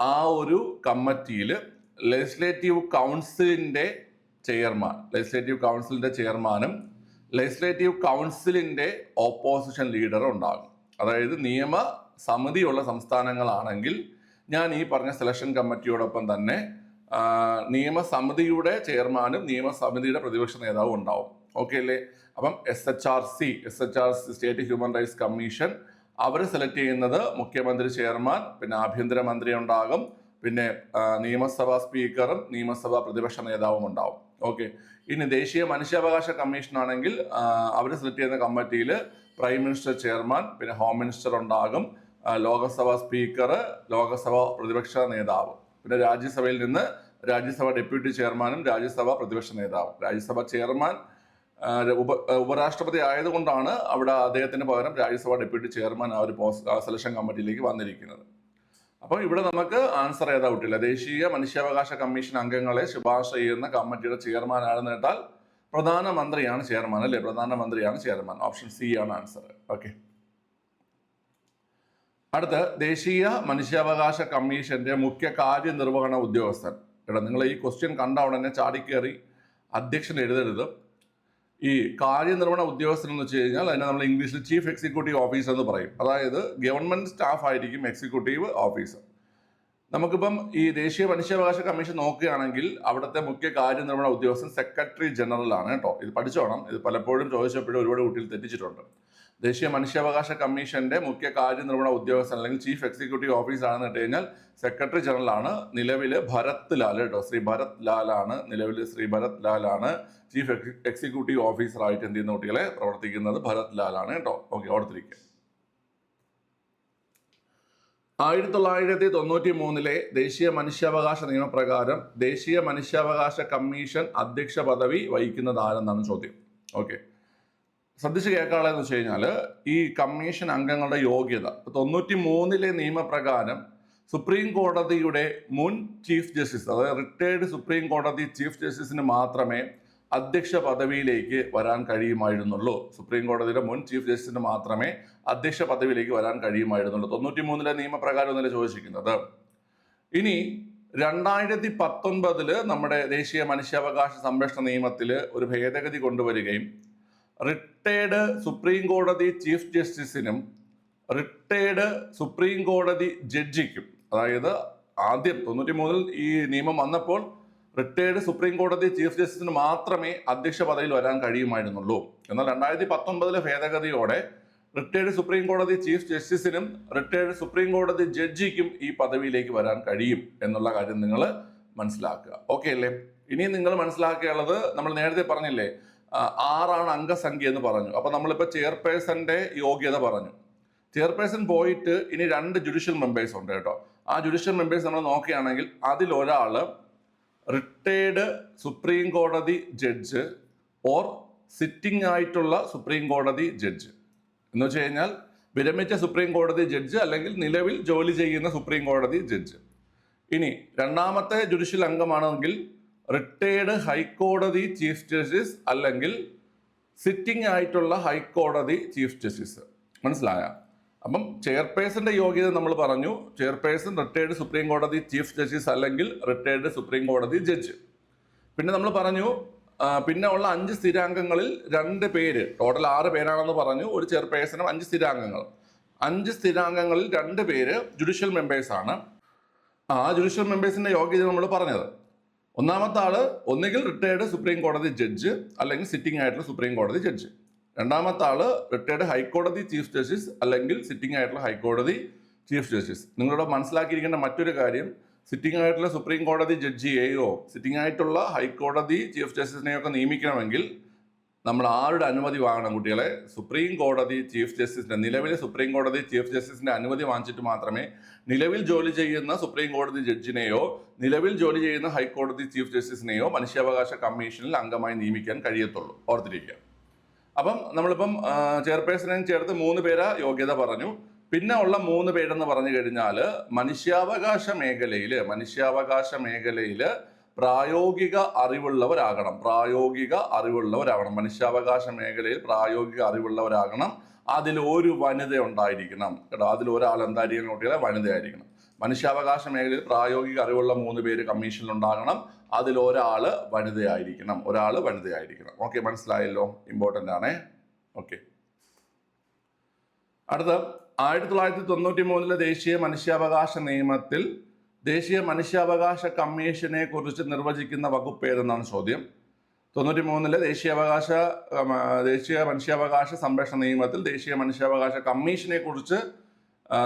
ആ ഒരു കമ്മിറ്റിയിൽ ലെജിസ്ലേറ്റീവ് കൗൺസിലിന്റെ ചെയർമാൻ ലെജിസ്ലേറ്റീവ് കൗൺസിലിന്റെ ചെയർമാനും ലെജിസ്ലേറ്റീവ് കൗൺസിലിന്റെ ഓപ്പോസിഷൻ ലീഡർ ഉണ്ടാകും. അതായത് നിയമ സമിതിയുള്ള സംസ്ഥാനങ്ങളാണെങ്കിൽ ഞാൻ ഈ പറഞ്ഞ സെലക്ഷൻ കമ്മിറ്റിയോടൊപ്പം തന്നെ നിയമസമിതിയുടെ ചെയർമാനും നിയമസമിതിയുടെ പ്രതിപക്ഷ നേതാവും ഉണ്ടാവും. ഓക്കെ അല്ലേ? അപ്പം S H R C S H R C state human rights commission അവർ സെലക്ട് ചെയ്യുന്നത് മുഖ്യമന്ത്രി ചെയർമാൻ പിന്നെ ആഭ്യന്തരമന്ത്രി ഉണ്ടാകും. പിന്നെ നിയമസഭാ സ്പീക്കറും നിയമസഭാ പ്രതിപക്ഷ നേതാവും ഉണ്ടാവും. ഓക്കെ ഇനി ദേശീയ മനുഷ്യാവകാശ കമ്മീഷൻ ആണെങ്കിൽ അവർ സെലക്ട് ചെയ്യുന്ന കമ്മിറ്റിയിൽ പ്രൈം മിനിസ്റ്റർ ചെയർമാൻ പിന്നെ ഹോം മിനിസ്റ്റർ ഉണ്ടാകും. ലോകസഭാ സ്പീക്കർ ലോകസഭാ പ്രതിപക്ഷ നേതാവ്. പിന്നെ രാജ്യസഭയിൽ നിന്ന് രാജ്യസഭാ ഡെപ്യൂട്ടി ചെയർമാനും രാജ്യസഭാ പ്രതിപക്ഷ നേതാവും. രാജ്യസഭാ ചെയർമാൻ ഉപ ഉപരാഷ്ട്രപതി ആയതുകൊണ്ടാണ് അവിടെ അദ്ദേഹത്തിന് പകരം രാജ്യസഭാ ഡെപ്യൂട്ടി ചെയർമാൻ ആ ഒരു സെലക്ഷൻ കമ്മിറ്റിയിലേക്ക് വന്നിരിക്കുന്നത്. അപ്പോൾ ഇവിടെ നമുക്ക് ആൻസർ ഏതാ കിട്ടില്ല ദേശീയ മനുഷ്യാവകാശ കമ്മീഷൻ അംഗങ്ങളെ ശുപാർശ ചെയ്യുന്ന കമ്മിറ്റിയുടെ ചെയർമാൻ ആരെന്ന് കേട്ടാൽ പ്രധാനമന്ത്രിയാണ് ചെയർമാൻ അല്ലേ? പ്രധാനമന്ത്രിയാണ് ചെയർമാൻ ഓപ്ഷൻ സി ആണ് ആൻസർ ഓക്കെ അടുത്ത് ദേശീയ മനുഷ്യാവകാശ കമ്മീഷന്റെ മുഖ്യ കാര്യനിർവഹണ ഉദ്യോഗസ്ഥൻ. എടാ നിങ്ങൾ ഈ ക്വസ്റ്റ്യൻ കണ്ട ഉടനെ ചാടിക്കേറി അധ്യക്ഷൻ എഴുതരുത്. ഈ കാര്യനിർവഹണ ഉദ്യോഗസ്ഥൻ എന്ന് വെച്ച് കഴിഞ്ഞാൽ അതിനെ നമ്മൾ ഇംഗ്ലീഷിൽ ചീഫ് എക്സിക്യൂട്ടീവ് ഓഫീസർ എന്ന് പറയും. അതായത് ഗവൺമെന്റ് സ്റ്റാഫ് ആയിരിക്കും എക്സിക്യൂട്ടീവ് ഓഫീസർ നമുക്കിപ്പം ഈ ദേശീയ മനുഷ്യാവകാശ കമ്മീഷൻ നോക്കുകയാണെങ്കിൽ അവിടുത്തെ മുഖ്യ കാര്യനിർവഹണ ഉദ്യോഗസ്ഥൻ സെക്രട്ടറി ജനറൽ ആണ് കേട്ടോ. ഇത് പഠിച്ചോണം. ഇത് പലപ്പോഴും ചോദിച്ചപ്പോഴും ഒരുപാട് കുട്ടികൾ തെറ്റിച്ചിട്ടുണ്ട്. ദേശീയ മനുഷ്യാവകാശ കമ്മീഷന്റെ മുഖ്യ കാര്യനിർവഹണ ഉദ്യോഗസ്ഥൻ അല്ലെങ്കിൽ ചീഫ് എക്സിക്യൂട്ടീവ് ഓഫീസർ ആണെന്ന് ഇട്ട് കഴിഞ്ഞാൽ സെക്രട്ടറി ജനറൽ ആണ് നിലവിൽ ഭരത് ലാൽ കേട്ടോ. ശ്രീ ഭരത് ലാൽ ആണ് നിലവിൽ ശ്രീ ഭരത് ലാൽ ആണ് ചീഫ് എക്സിക്യൂട്ടീവ് ഓഫീസർ ആയിട്ട് എന്ത് ചെയ്യുന്ന കുട്ടികളെ പ്രവർത്തിക്കുന്നത് ഭരത് ലാൽ ആണ് കേട്ടോ. ഓക്കെ ഓർത്തിരിക്കുക. ആയിരത്തി തൊള്ളായിരത്തി തൊണ്ണൂറ്റി മൂന്നിലെ ദേശീയ മനുഷ്യാവകാശ നിയമപ്രകാരം ദേശീയ മനുഷ്യാവകാശ കമ്മീഷൻ അധ്യക്ഷ പദവി വഹിക്കുന്നത് ആരെന്നാണ് ചോദ്യം? ഓക്കെ. ശ്രദ്ധിച്ച് കേൾക്കാനുള്ളതെന്ന് വെച്ച് കഴിഞ്ഞാൽ ഈ കമ്മീഷൻ അംഗങ്ങളുടെ യോഗ്യത. തൊണ്ണൂറ്റി മൂന്നിലെ നിയമപ്രകാരം സുപ്രീം കോടതിയുടെ മുൻ ചീഫ് ജസ്റ്റിസ് അതായത് റിട്ടയർഡ് സുപ്രീം കോടതി ചീഫ് ജസ്റ്റിസിന് മാത്രമേ അധ്യക്ഷ പദവിയിലേക്ക് വരാൻ കഴിയുമായിരുന്നുള്ളൂ. സുപ്രീം കോടതിയുടെ മുൻ ചീഫ് ജസ്റ്റിസിന് മാത്രമേ അധ്യക്ഷ പദവിയിലേക്ക് വരാൻ കഴിയുമായിരുന്നുള്ളൂ. തൊണ്ണൂറ്റി മൂന്നിലെ നിയമപ്രകാരം എന്നല്ല ചോദിച്ചിരിക്കുന്നത്. ഇനി രണ്ടായിരത്തി പത്തൊൻപതിൽ നമ്മുടെ ദേശീയ മനുഷ്യാവകാശ സംരക്ഷണ നിയമത്തിൽ ഒരു ഭേദഗതി കൊണ്ടുവരികയും റിട്ടയർഡ് സുപ്രീം കോടതി ചീഫ് ജസ്റ്റിസിനും റിട്ടയർഡ് സുപ്രീം കോടതി ജഡ്ജിക്കും അതായത് ആദ്യം തൊണ്ണൂറ്റി മൂന്നിൽ ഈ നിയമം വന്നപ്പോൾ റിട്ടയർഡ് സുപ്രീം കോടതി ചീഫ് ജസ്റ്റിസിന് മാത്രമേ അധ്യക്ഷ പദവിയിൽ വരാൻ കഴിയുമായിരുന്നുള്ളൂ. എന്നാൽ രണ്ടായിരത്തി പത്തൊൻപതിലെ ഭേദഗതിയോടെ റിട്ടയർഡ് സുപ്രീം കോടതി ചീഫ് ജസ്റ്റിസിനും റിട്ടയർഡ് സുപ്രീം കോടതി ജഡ്ജിക്കും ഈ പദവിയിലേക്ക് വരാൻ കഴിയും എന്നുള്ള കാര്യം നിങ്ങൾ മനസ്സിലാക്കുക. ഓക്കെ അല്ലേ? ഇനി നിങ്ങൾ മനസ്സിലാക്കിയുള്ളത് നമ്മൾ നേരത്തെ പറഞ്ഞില്ലേ ആറാണ് അംഗസംഖ്യ എന്ന് പറഞ്ഞു. അപ്പൊ നമ്മളിപ്പോ ചെയർപേഴ്സന്റെ യോഗ്യത പറഞ്ഞു. ചെയർപേഴ്സൺ പോയിട്ട് ഇനി രണ്ട് ജുഡീഷ്യൽ മെമ്പേഴ്സ് ഉണ്ട് കേട്ടോ. ആ ജുഡീഷ്യൽ മെമ്പേഴ്സ് നമ്മൾ നോക്കുകയാണെങ്കിൽ റിട്ടയേർഡ് റിട്ടയർഡ് സുപ്രീം കോടതി ജഡ്ജ് ഓർ സിറ്റിംഗ് ആയിട്ടുള്ള സുപ്രീം കോടതി ജഡ്ജ് എന്ന് വെച്ച് കഴിഞ്ഞാൽ വിരമിച്ച സുപ്രീം കോടതി ജഡ്ജ് അല്ലെങ്കിൽ നിലവിൽ ജോലി ചെയ്യുന്ന സുപ്രീം കോടതി ജഡ്ജ് ഇനി രണ്ടാമത്തെ ജുഡീഷ്യൽ അംഗമാണെങ്കിൽ റിട്ടയർഡ് ഹൈക്കോടതി ചീഫ് ജസ്റ്റിസ് അല്ലെങ്കിൽ സിറ്റിംഗ് ആയിട്ടുള്ള ഹൈക്കോടതി ചീഫ് ജസ്റ്റിസ്. മനസ്സിലായ? അപ്പം ചെയർപേഴ്സന്റെ യോഗ്യത നമ്മൾ പറഞ്ഞു. ചെയർപേഴ്സൺ റിട്ടയർഡ് സുപ്രീം കോടതി ചീഫ് ജസ്റ്റിസ് അല്ലെങ്കിൽ റിട്ടയർഡ് സുപ്രീം കോടതി ജഡ്ജ്. പിന്നെ നമ്മൾ പറഞ്ഞു പിന്നെ ഉള്ള അഞ്ച് സ്ഥിരാംഗങ്ങളിൽ രണ്ട് പേര് ടോട്ടൽ ആറ് പേരാണെന്ന് പറഞ്ഞു ഒരു ചെയർപേഴ്സണും അഞ്ച് സ്ഥിരാംഗങ്ങൾ അഞ്ച് സ്ഥിരാംഗങ്ങളിൽ രണ്ട് പേര് ജുഡീഷ്യൽ മെമ്പേഴ്സാണ്. ആ ജുഡീഷ്യൽ മെമ്പേഴ്സിന്റെ യോഗ്യത നമ്മൾ പറഞ്ഞത്. ഒന്നാമത്തെ ആൾ ഒന്നുകിൽ റിട്ടയർഡ് സുപ്രീം കോടതി ജഡ്ജ് അല്ലെങ്കിൽ സിറ്റിംഗ് ആയിട്ടുള്ള സുപ്രീം കോടതി ജഡ്ജ് രണ്ടാമത്തെ ആൾ റിട്ടയർഡ് ഹൈക്കോടതി ചീഫ് ജസ്റ്റിസ് അല്ലെങ്കിൽ സിറ്റിംഗ് ആയിട്ടുള്ള ഹൈക്കോടതി ചീഫ് ജസ്റ്റിസ് നിങ്ങളുടെ മനസ്സിലാക്കിയിരിക്കേണ്ട മറ്റൊരു കാര്യം സിറ്റിംഗ് ആയിട്ടുള്ള സുപ്രീം കോടതി ജഡ്ജിയെയോ സിറ്റിംഗ് ആയിട്ടുള്ള ഹൈക്കോടതി ചീഫ് ജസ്റ്റിസിനെയോ ഒക്കെ നിയമിക്കണമെങ്കിൽ നമ്മൾ ആരുടെ അനുമതി വാങ്ങണം കുട്ടികളെ? സുപ്രീം കോടതി ചീഫ് ജസ്റ്റിസിന്റെ നിലവിലെ സുപ്രീം കോടതി ചീഫ് ജസ്റ്റിസിന്റെ അനുമതി വാങ്ങിച്ചിട്ട് മാത്രമേ നിലവിൽ ജോലി ചെയ്യുന്ന സുപ്രീം കോടതി ജഡ്ജിനെയോ നിലവിൽ ജോലി ചെയ്യുന്ന ഹൈക്കോടതി ചീഫ് ജസ്റ്റിസിനെയോ മനുഷ്യാവകാശ കമ്മീഷനിൽ അംഗമായി നിയമിക്കാൻ കഴിയത്തുള്ളൂ. ഓർത്തിരിക്കുക. അപ്പം നമ്മളിപ്പം ചെയർപേഴ്സണെ ചേർത്ത് മൂന്ന് പേരെ യോഗ്യത പറഞ്ഞു. പിന്നെ ഉള്ള മൂന്ന് പേരെന്ന് പറഞ്ഞു കഴിഞ്ഞാൽ മനുഷ്യാവകാശ മേഖലയിൽ മനുഷ്യാവകാശ മേഖലയിൽ പ്രായോഗിക അറിവുള്ളവരാകണം. പ്രായോഗിക അറിവുള്ളവരാകണം. മനുഷ്യാവകാശ മേഖലയിൽ പ്രായോഗിക അറിവുള്ളവരാകണം. അതിൽ ഒരു വനിത ഉണ്ടായിരിക്കണം. കേട്ടോ അതിൽ ഒരാൾ എന്തായിരിക്കണം കുട്ടികളെ വനിതയായിരിക്കണം. മനുഷ്യാവകാശ മേഖലയിൽ പ്രായോഗിക അറിവുള്ള മൂന്ന് പേര് കമ്മീഷനിൽ ഉണ്ടാകണം അതിൽ ഒരാൾ വനിതയായിരിക്കണം. ഒരാൾ വനിതയായിരിക്കണം. ഓക്കെ മനസ്സിലായല്ലോ? ഇമ്പോർട്ടന്റ് ആണേ. ഓക്കെ. അടുത്ത ആയിരത്തി തൊള്ളായിരത്തി തൊണ്ണൂറ്റി മൂന്നിലെ ദേശീയ മനുഷ്യാവകാശ നിയമത്തിൽ ദേശീയ മനുഷ്യാവകാശ കമ്മീഷനെ കുറിച്ച് നിർവചിക്കുന്ന വകുപ്പ് ഏതെന്നാണ് ചോദ്യം? തൊണ്ണൂറ്റി മൂന്നിലെ ദേശീയാവകാശ ദേശീയ മനുഷ്യാവകാശ സംരക്ഷണ നിയമത്തിൽ ദേശീയ മനുഷ്യാവകാശ കമ്മീഷനെ കുറിച്ച്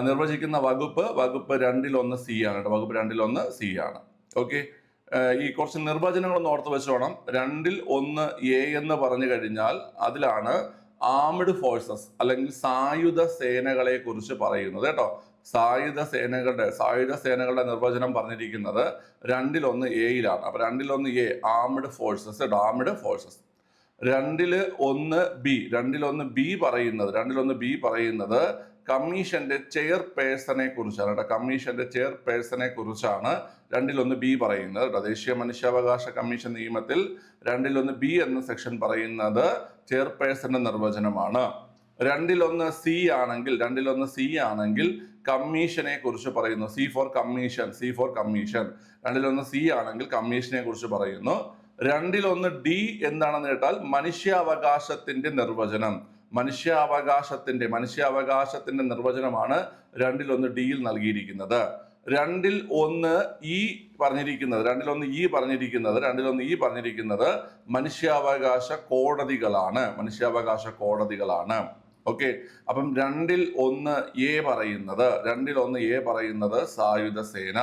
നിർവചിക്കുന്ന വകുപ്പ് വകുപ്പ് രണ്ടിലൊന്ന് സി ആണ് കേട്ടോ. വകുപ്പ് രണ്ടിലൊന്ന് സി ആണ്. ഓക്കെ? ഈ കുറച്ച് നിർവചനങ്ങളൊന്ന് ഓർത്ത് വെച്ചോണം. രണ്ടിൽ ഒന്ന് എ എന്ന് പറഞ്ഞു കഴിഞ്ഞാൽ അതിലാണ് ആംഡ് ഫോഴ്സസ് അല്ലെങ്കിൽ സായുധ സേനകളെ കുറിച്ച് പറയുന്നത് കേട്ടോ. സായുധ സേനകളുടെ സായുധ സേനകളുടെ നിർവചനം പറഞ്ഞിരിക്കുന്നത് രണ്ടിലൊന്ന് എയിലാണ് അപ്പൊ രണ്ടിലൊന്ന് A armed forces armed forces രണ്ടിൽ ഒന്ന് ബി രണ്ടിലൊന്ന് ബി പറയുന്നത് രണ്ടിലൊന്ന് ബി പറയുന്നത് കമ്മീഷന്റെ ചെയർപേഴ്സണെ കുറിച്ചാണ് കേട്ടോ. കമ്മീഷന്റെ ചെയർപേഴ്സണെ കുറിച്ചാണ് രണ്ടിലൊന്ന് ബി പറയുന്നത് കേട്ടോ. ദേശീയ മനുഷ്യാവകാശ കമ്മീഷൻ നിയമത്തിൽ രണ്ടിലൊന്ന് ബി എന്ന സെക്ഷൻ പറയുന്നത് ചെയർപേഴ്സന്റെ നിർവചനമാണ്. രണ്ടിലൊന്ന് സി ആണെങ്കിൽ രണ്ടിലൊന്ന് സി ആണെങ്കിൽ കമ്മീഷനെ കുറിച്ച് പറയുന്നു. C for commission C for commission രണ്ടിലൊന്ന് C ആണെങ്കിൽ കമ്മീഷനെ കുറിച്ച് പറയുന്നു. രണ്ടിലൊന്ന് ഡി എന്താണെന്ന് കേട്ടാൽ മനുഷ്യാവകാശത്തിന്റെ നിർവചനം. മനുഷ്യാവകാശത്തിന്റെ മനുഷ്യാവകാശത്തിന്റെ നിർവചനമാണ് രണ്ടിലൊന്ന് ഡിയിൽ നൽകിയിരിക്കുന്നത്. രണ്ടിൽ ഒന്ന് ഈ പറഞ്ഞിരിക്കുന്നത് രണ്ടിലൊന്ന് ഈ പറഞ്ഞിരിക്കുന്നത് രണ്ടിലൊന്ന് ഈ പറഞ്ഞിരിക്കുന്നത് മനുഷ്യാവകാശ കോടതികളാണ്. മനുഷ്യാവകാശ കോടതികളാണ്. ഓക്കെ അപ്പം രണ്ടിൽ ഒന്ന് എ പറയുന്നത് രണ്ടിൽ ഒന്ന് എ പറയുന്നത് സായുധ സേന.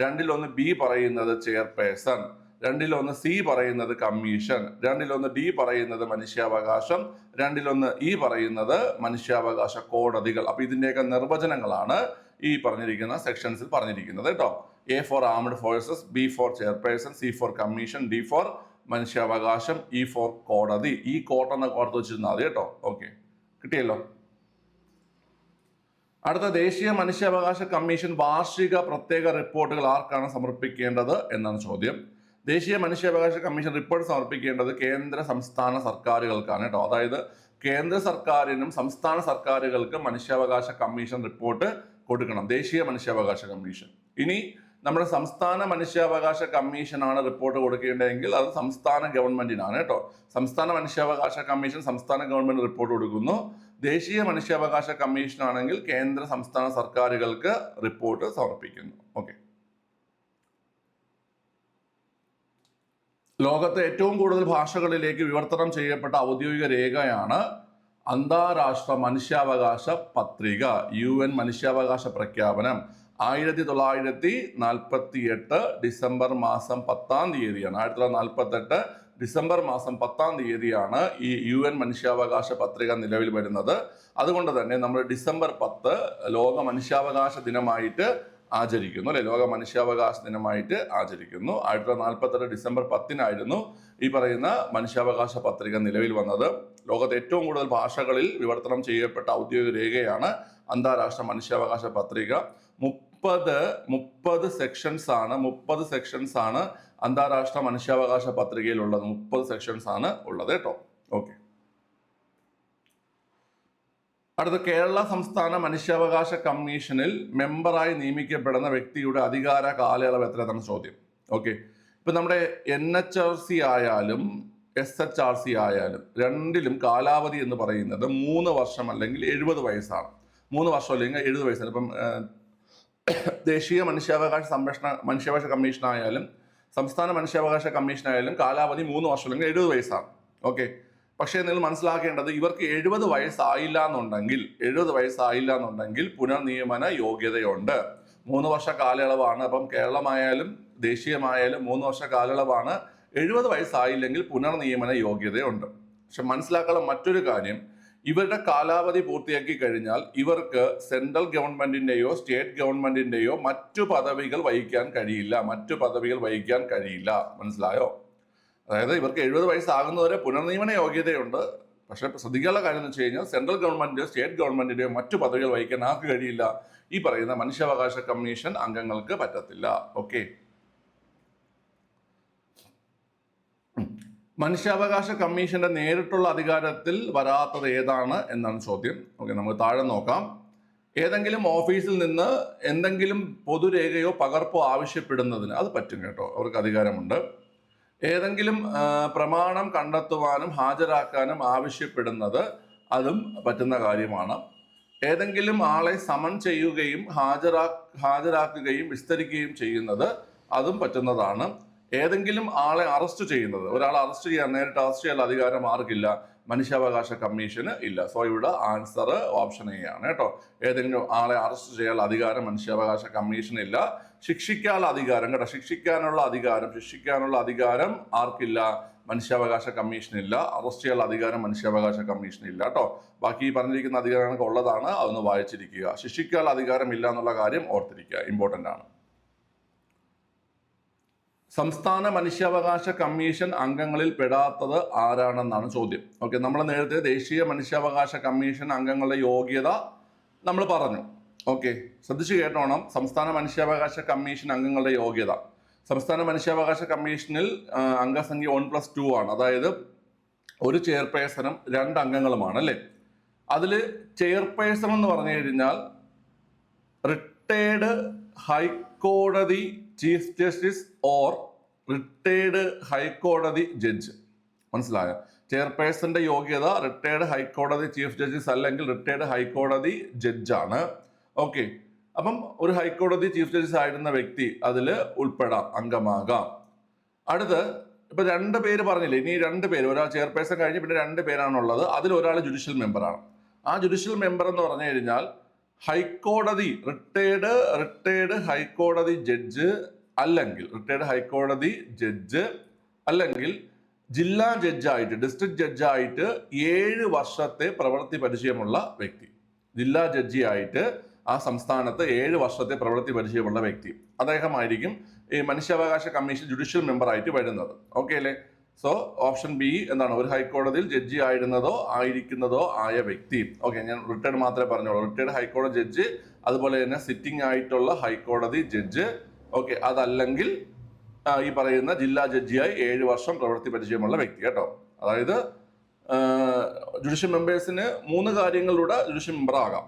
രണ്ടിൽ ഒന്ന് ബി പറയുന്നത് ചെയർപേഴ്സൺ. രണ്ടിൽ ഒന്ന് സി പറയുന്നത് കമ്മീഷൻ. രണ്ടിൽ ഒന്ന് ഡി പറയുന്നത് മനുഷ്യാവകാശം. രണ്ടിൽ ഒന്ന് ഇ പറയുന്നത് മനുഷ്യാവകാശ കോടതികൾ. അപ്പൊ ഇതിന്റെയൊക്കെ നിർവചനങ്ങളാണ് ഈ പറഞ്ഞിരിക്കുന്ന സെക്ഷൻസിൽ പറഞ്ഞിരിക്കുന്നത് കേട്ടോ. A for armed forces B for chairperson C for commission D for മനുഷ്യാവകാശം E for കോടതി. ഈ കോട്ടെന്ന് കോർത്ത് വെച്ചിരുന്നാൽ മതി കേട്ടോ. ഓക്കെ കിട്ടിയല്ലോ. അടുത്ത ദേശീയ മനുഷ്യാവകാശ കമ്മീഷൻ വാർഷിക പ്രത്യേക റിപ്പോർട്ടുകൾ ആർക്കാണ് സമർപ്പിക്കേണ്ടത് എന്നാണ് ചോദ്യം. ദേശീയ മനുഷ്യാവകാശ കമ്മീഷൻ റിപ്പോർട്ട് സമർപ്പിക്കേണ്ടത് കേന്ദ്ര സംസ്ഥാന സർക്കാരുകൾക്കാണ് കേട്ടോ. അതായത് കേന്ദ്ര സർക്കാരിനും സംസ്ഥാന സർക്കാരുകൾക്കും മനുഷ്യാവകാശ കമ്മീഷൻ റിപ്പോർട്ട് കൊടുക്കണം. ദേശീയ മനുഷ്യാവകാശ കമ്മീഷൻ. ഇനി നമ്മുടെ സംസ്ഥാന മനുഷ്യാവകാശ കമ്മീഷനാണ് റിപ്പോർട്ട് കൊടുക്കേണ്ടതെങ്കിൽ അത് സംസ്ഥാന ഗവൺമെന്റിനാണ് കേട്ടോ. സംസ്ഥാന മനുഷ്യാവകാശ കമ്മീഷൻ സംസ്ഥാന ഗവൺമെന്റ് റിപ്പോർട്ട് കൊടുക്കുന്നു. ദേശീയ മനുഷ്യാവകാശ കമ്മീഷൻ ആണെങ്കിൽ കേന്ദ്ര സംസ്ഥാന സർക്കാരുകൾക്ക് റിപ്പോർട്ട് സമർപ്പിക്കുന്നു. ഓക്കെ. ലോകത്തെ ഏറ്റവും കൂടുതൽ ഭാഷകളിലേക്ക് വിവർത്തനം ചെയ്യപ്പെട്ട ഔദ്യോഗിക രേഖയാണ് അന്താരാഷ്ട്ര മനുഷ്യാവകാശ പത്രിക യു എൻ മനുഷ്യാവകാശ പ്രഖ്യാപനം. ആയിരത്തി തൊള്ളായിരത്തി നാൽപ്പത്തി എട്ട് ഡിസംബർ മാസം പത്താം തീയതിയാണ്. ആയിരത്തി തൊള്ളായിരത്തി നാൽപ്പത്തി എട്ട് ഡിസംബർ മാസം പത്താം തീയതിയാണ് ഈ യു എൻ മനുഷ്യാവകാശ പത്രിക നിലവിൽ വരുന്നത്. അതുകൊണ്ട് തന്നെ നമ്മൾ ഡിസംബർ പത്ത് ലോക മനുഷ്യാവകാശ ദിനമായിട്ട് ആചരിക്കുന്നു അല്ലെ? ലോക മനുഷ്യാവകാശ ദിനമായിട്ട് ആചരിക്കുന്നു. ആയിരത്തി തൊള്ളായിരത്തി നാൽപ്പത്തെട്ട് ഡിസംബർ പത്തിനായിരുന്നു ഈ പറയുന്ന മനുഷ്യാവകാശ പത്രിക നിലവിൽ വന്നത്. ലോകത്തെ ഏറ്റവും കൂടുതൽ ഭാഷകളിൽ വിവർത്തനം ചെയ്യപ്പെട്ട ഔദ്യോഗിക രേഖയാണ് അന്താരാഷ്ട്ര മനുഷ്യാവകാശ പത്രിക. മുപ്പത് മുപ്പത് സെക്ഷൻസ് ആണ് മുപ്പത് സെക്ഷൻസ് ആണ് അന്താരാഷ്ട്ര മനുഷ്യാവകാശ പത്രികയിലുള്ളത്. മുപ്പത് സെക്ഷൻസ് ആണ് ഉള്ളത് കേട്ടോ. ഓക്കെ അടുത്ത കേരള സംസ്ഥാന മനുഷ്യാവകാശ കമ്മീഷനിൽ മെമ്പറായി നിയമിക്കപ്പെടുന്ന വ്യക്തിയുടെ അധികാര കാലയളവ് എത്ര എത്രയാണ് ചോദ്യം. ഓക്കെ ഇപ്പൊ നമ്മുടെ എൻ എച്ച് ആർ സി ആയാലും എസ് എച്ച് ആർ സി ആയാലും രണ്ടിലും കാലാവധി എന്ന് പറയുന്നത് മൂന്ന് വർഷം അല്ലെങ്കിൽ എഴുപത് വയസ്സാണ്. മൂന്ന് വർഷം അല്ലെങ്കിൽ എഴുപത് വയസ്സാണ്. ഇപ്പം ദേശീയ മനുഷ്യാവകാശ സംരക്ഷണ മനുഷ്യാവകാശ കമ്മീഷനായാലും സംസ്ഥാന മനുഷ്യാവകാശ കമ്മീഷനായാലും കാലാവധി മൂന്ന് വർഷം അല്ലെങ്കിൽ എഴുപത് വയസ്സാണ്. ഓക്കെ പക്ഷേ നിങ്ങൾ മനസ്സിലാക്കേണ്ടത് ഇവർക്ക് എഴുപത് വയസ്സായില്ല എന്നുണ്ടെങ്കിൽ എഴുപത് വയസ്സായില്ല എന്നുണ്ടെങ്കിൽ പുനർനിയമന യോഗ്യതയുണ്ട്. മൂന്ന് വർഷ കാലയളവാണ്. അപ്പം കേരളമായാലും ദേശീയമായാലും മൂന്ന് വർഷ കാലയളവാണ്. എഴുപത് വയസ്സായില്ലെങ്കിൽ പുനർനിയമന യോഗ്യതയുണ്ട്. പക്ഷെ മനസ്സിലാക്കാനുള്ള മറ്റൊരു കാര്യം ഇവരുടെ കാലാവധി പൂർത്തിയാക്കി കഴിഞ്ഞാൽ ഇവർക്ക് സെൻട്രൽ ഗവൺമെന്റിന്റെയോ സ്റ്റേറ്റ് ഗവൺമെന്റിന്റെയോ മറ്റു പദവികൾ വഹിക്കാൻ കഴിയില്ല. മറ്റു പദവികൾ വഹിക്കാൻ കഴിയില്ല. മനസ്സിലായോ? അതായത് ഇവർക്ക് എഴുപത് വയസ്സാകുന്നവരെ പുനർനിയമന യോഗ്യതയുണ്ട്. പക്ഷെ ശ്രദ്ധിക്കാനുള്ള കാര്യം എന്ന് വെച്ച് കഴിഞ്ഞാൽ സെൻട്രൽ ഗവൺമെന്റിന്റെയോ സ്റ്റേറ്റ് ഗവൺമെന്റിന്റെയോ മറ്റു പദവികൾ വഹിക്കാൻ ആർക്ക് കഴിയില്ല? ഈ പറയുന്ന മനുഷ്യാവകാശ കമ്മീഷൻ അംഗങ്ങൾക്ക് പറ്റത്തില്ല. ഓക്കെ മനുഷ്യാവകാശ കമ്മീഷന്റെ നേരിട്ടുള്ള അധികാരത്തിൽ വരാത്തത് ഏതാണ് എന്നാണ് ചോദ്യം. ഓക്കെ നമുക്ക് താഴെ നോക്കാം. ഏതെങ്കിലും ഓഫീസിൽ നിന്ന് എന്തെങ്കിലും പൊതുരേഖയോ പകർപ്പോ ആവശ്യപ്പെടുന്നതിന് അത് പറ്റും കേട്ടോ. അവർക്ക് അധികാരമുണ്ട്. ഏതെങ്കിലും പ്രമാണം കണ്ടെത്തുവാനും ഹാജരാക്കാനും ആവശ്യപ്പെടുന്നത് അതും പറ്റുന്ന കാര്യമാണ്. ഏതെങ്കിലും ആളെ സമൺ ചെയ്യുകയും ഹാജരാ ഹാജരാക്കുകയും വിസ്തരിക്കുകയും ചെയ്യുന്നത് അതും പറ്റുന്നതാണ്. ഏതെങ്കിലും ആളെ അറസ്റ്റ് ചെയ്യുന്നത്. ഒരാളെ അറസ്റ്റ് ചെയ്യാൻ നേരിട്ട് അറസ്റ്റ് ചെയ്യാൻ അധികാരം ആർക്കില്ല. മനുഷ്യാവകാശ കമ്മീഷന് ഇല്ല. സോ ഇവിടെ ആൻസർ ഓപ്ഷൻ എ ആണ് കേട്ടോ. ഏതെങ്കിലും ആളെ അറസ്റ്റ് ചെയ്യാൻ അധികാരം മനുഷ്യാവകാശ കമ്മീഷന് ഇല്ല. ശിക്ഷിക്കാനുള്ള അധികാരം കേട്ടോ. ശിക്ഷിക്കാനുള്ള അധികാരം ശിക്ഷിക്കാനുള്ള അധികാരം ആർക്കില്ല. മനുഷ്യാവകാശ കമ്മീഷനില്ല അറസ്റ്റ് ചെയ്യാനുള്ള അധികാരം മനുഷ്യാവകാശ കമ്മീഷനില്ല കേട്ടോ. ബാക്കി ഈ പറഞ്ഞിരിക്കുന്ന അധികാരങ്ങളൊക്കെ ഉള്ളതാണ്. അതൊന്ന് വായിച്ചിരിക്കുക. ശിക്ഷിക്കാനുള്ള അധികാരം ഇല്ല എന്നുള്ള കാര്യം ഓർത്തിരിക്കുക. ഇമ്പോർട്ടന്റ് ആണ്. സംസ്ഥാന മനുഷ്യാവകാശ കമ്മീഷൻ അംഗങ്ങളിൽ പെടാത്തത് ആരാണെന്നാണ് ചോദ്യം. ഓക്കെ നമ്മൾ നേരത്തെ ദേശീയ മനുഷ്യാവകാശ കമ്മീഷൻ അംഗങ്ങളുടെ യോഗ്യത നമ്മൾ പറഞ്ഞു. ഓക്കെ ശ്രദ്ധിച്ചു കേട്ടോണം. സംസ്ഥാന മനുഷ്യാവകാശ കമ്മീഷൻ അംഗങ്ങളുടെ യോഗ്യത. സംസ്ഥാന മനുഷ്യാവകാശ കമ്മീഷനിൽ അംഗസംഖ്യ വൺ പ്ലസ് ടു ആണ്. അതായത് ഒരു ചെയർപേഴ്സണും രണ്ട് അംഗങ്ങളുമാണ് അല്ലേ? അതിൽ ചെയർപേഴ്സൺ എന്ന് പറഞ്ഞു കഴിഞ്ഞാൽ റിട്ടയേർഡ് ഹൈക്കോടതി ചീഫ് ജസ്റ്റിസ് ഓർ റിട്ടയേർഡ് ഹൈക്കോടതി ജഡ്ജ്. മനസ്സിലായോ? ചെയർപേഴ്സന്റെ യോഗ്യത റിട്ടയേർഡ് ഹൈക്കോടതി ചീഫ് ജസ്റ്റിസ് അല്ലെങ്കിൽ റിട്ടയേർഡ് ഹൈക്കോടതി ജഡ്ജാണ്. ഓക്കെ. അപ്പം ഒരു ഹൈക്കോടതി ചീഫ് ജസ്റ്റിസ് ആയിരുന്ന വ്യക്തി അതിൽ ഉൾപ്പെടാം അംഗമാകാം. അടുത്ത് ഇപ്പൊ രണ്ട് പേര് പറഞ്ഞില്ലേ ഇനി രണ്ട് പേര് ഒരാൾ ചെയർപേഴ്സൺ കഴിഞ്ഞ് പിന്നെ രണ്ട് പേരാണുള്ളത് അതിൽ ഒരാൾ ജുഡീഷ്യൽ മെമ്പറാണ്. ആ ജുഡീഷ്യൽ മെമ്പർ എന്ന് പറഞ്ഞു കഴിഞ്ഞാൽ ഹൈക്കോടതി റിട്ടയേർഡ് റിട്ടയേർഡ് ഹൈക്കോടതി ജഡ്ജ് അല്ലെങ്കിൽ റിട്ടയേർഡ് ഹൈക്കോടതി ജഡ്ജ് അല്ലെങ്കിൽ ജില്ലാ ജഡ്ജായിട്ട് ഡിസ്ട്രിക്ട് ജഡ്ജായിട്ട് ഏഴ് വർഷത്തെ പ്രവൃത്തി പരിചയമുള്ള വ്യക്തി. ജില്ലാ ജഡ്ജിയായിട്ട് ആ സംസ്ഥാനത്ത് ഏഴ് വർഷത്തെ പ്രവൃത്തി പരിചയമുള്ള വ്യക്തി. അദ്ദേഹമായിരിക്കും ഈ മനുഷ്യാവകാശ കമ്മീഷൻ ജുഡീഷ്യൽ മെമ്പറായിട്ട് വരുന്നത്. ഓക്കെ അല്ലേ? സോ ഓപ്ഷൻ ബി എന്താണ്? ഒരു ഹൈക്കോടതിയിൽ ജഡ്ജി ആയിരുന്നതോ ആയിരിക്കുന്നതോ ആയ വ്യക്തി. ഓക്കെ ഞാൻ റിട്ടയർഡ് മാത്രമേ പറഞ്ഞോളൂ റിട്ടയർഡ് ഹൈക്കോടതി ജഡ്ജ് അതുപോലെ തന്നെ സിറ്റിംഗ് ആയിട്ടുള്ള ഹൈക്കോടതി ജഡ്ജ്. ഓക്കെ അതല്ലെങ്കിൽ ഈ പറയുന്ന ജില്ലാ ജഡ്ജിയായി ഏഴ് വർഷം പ്രവൃത്തി പരിചയമുള്ള വ്യക്തി കേട്ടോ. അതായത് ജുഡീഷ്യൽ മെമ്പേഴ്സിന് മൂന്ന് കാര്യങ്ങളിലൂടെ ജുഡീഷ്യൽ മെമ്പർ ആകാം.